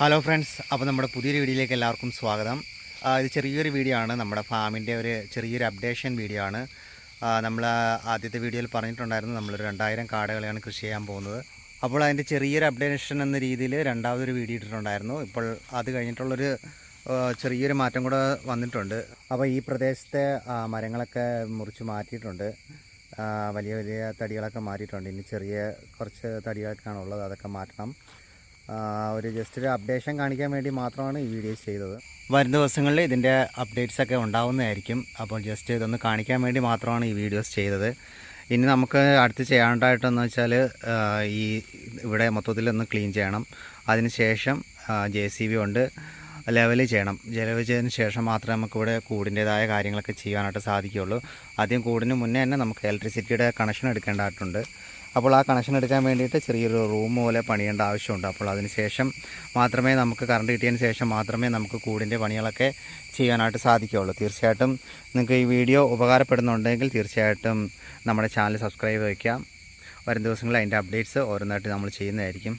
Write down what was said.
Hello friends അപ്പോൾ നമ്മുടെ പുതിയൊരു വീഡിയോയിലേക്ക് എല്ലാവർക്കും സ്വാഗതം. ഇത് ചെറിയൊരു വീഡിയോ ആണ്. നമ്മുടെ ഫാമിന്റെ ഒരു ചെറിയൊരു അപ്ഡേഷൻ വീഡിയോ ആണ്. നമ്മൾ ആദ്യത്തെ വീഡിയോയിൽ പറഞ്ഞിട്ടുണ്ടായിരുന്നു നമ്മളൊരു രണ്ടായിരം കാടകളെയാണ് കൃഷി ചെയ്യാൻ പോകുന്നത്. അപ്പോൾ അതിന്റെ ചെറിയൊരു അപ്ഡേഷൻ എന്ന രീതിയിൽ രണ്ടാമതൊരു വീഡിയോ ഇട്ടിട്ടുണ്ടായിരുന്നു. ഇപ്പോൾ അത് കഴിഞ്ഞിട്ടുള്ളൊരു ചെറിയൊരു മാറ്റം കൂടെ വന്നിട്ടുണ്ട്. അപ്പോൾ ഈ പ്രദേശത്തെ മരങ്ങളൊക്കെ മുറിച്ച് മാറ്റിയിട്ടുണ്ട്. വലിയ വലിയ തടികളൊക്കെ മാറ്റിയിട്ടുണ്ട്. ഇനി ചെറിയ കുറച്ച് തടികളൊക്കെയാണ് ഉള്ളത്. അതൊക്കെ മാറ്റണം. ഒരു ജസ്റ്റ് ഒരു അപ്ഡേഷൻ കാണിക്കാൻ വേണ്ടി മാത്രമാണ് ഈ വീഡിയോസ് ചെയ്തത്. വരും ദിവസങ്ങളിൽ ഇതിന്റെ അപ്ഡേറ്റ്സ് ഒക്കെ ഉണ്ടാവുന്നതായിരിക്കും. അപ്പോൾ ജസ്റ്റ് ഇതൊന്ന് കാണിക്കാൻ വേണ്ടി മാത്രമാണ് ഈ വീഡിയോസ് ചെയ്തത്. ഇനി നമുക്ക് അടുത്ത് ചെയ്യാനുണ്ടായിട്ടെന്ന് വെച്ചാൽ ഈ ഇവിടെ മൊത്തത്തിൽ ഒന്ന് ക്ലീൻ ചെയ്യണം. അതിന് ശേഷം ജെ സി ബി കൊണ്ട് ലെവൽ ചെയ്യണം. ലെവൽ ചെയ്തതിന് ശേഷം മാത്രമേ നമുക്കിവിടെ കൂടിന്റേതായ കാര്യങ്ങളൊക്കെ ചെയ്യാനായിട്ട് സാധിക്കുകയുള്ളൂ. ആദ്യം കൂടിന് മുന്നേ തന്നെ നമുക്ക് ഇലക്ട്രിസിറ്റിയുടെ കണക്ഷൻ എടുക്കേണ്ടതായിട്ടുണ്ട്. അപ്പോൾ ആ കണക്ഷൻ എടുക്കാൻ വേണ്ടിയിട്ട് ചെറിയൊരു റൂം പോലെ പണിയേണ്ട ആവശ്യമുണ്ട്. അപ്പോൾ അതിന് ശേഷം മാത്രമേ നമുക്ക് കറണ്ട് കിട്ടിയതിന് ശേഷം മാത്രമേ നമുക്ക് കൂടിന്റെ പണികളൊക്കെ ചെയ്യാനായിട്ട് സാധിക്കുകയുള്ളൂ. തീർച്ചയായിട്ടും നിങ്ങൾക്ക് ഈ വീഡിയോ ഉപകാരപ്പെടുന്നുണ്ടെങ്കിൽ തീർച്ചയായിട്ടും നമ്മുടെ ചാനൽ സബ്സ്ക്രൈബ് വയ്ക്കാം. വരും ദിവസങ്ങളിൽ അതിന്റെ അപ്ഡേറ്റ്സ് ഓരോന്നായിട്ട് നമ്മൾ ചെയ്യുന്നതായിരിക്കും.